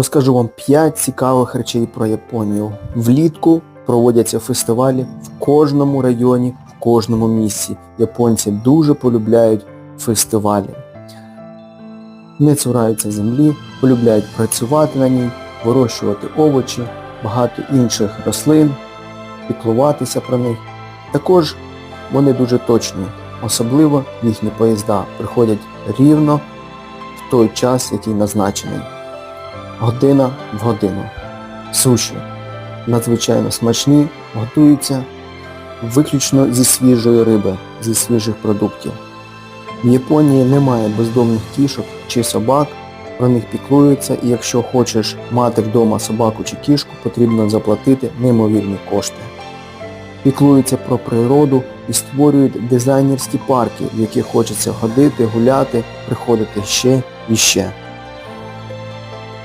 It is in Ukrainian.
Розкажу вам 5 цікавих речей про Японію. Влітку проводяться фестивалі в кожному районі, в кожному місці. Японці дуже полюбляють фестивалі. Не цураються землі, полюбляють працювати на ній, вирощувати овочі, багато інших рослин, піклуватися про них. Також вони дуже точні, особливо їхні поїзда приходять рівно в той час, який назначений. Година в годину. Суші надзвичайно смачні, готуються виключно зі свіжої риби, зі свіжих продуктів. В Японії немає бездомних кішок чи собак, про них піклуються і якщо хочеш мати вдома собаку чи кішку, потрібно заплатити неймовірні кошти. Піклуються про природу і створюють дизайнерські парки, в які хочеться ходити, гуляти, приходити ще і ще.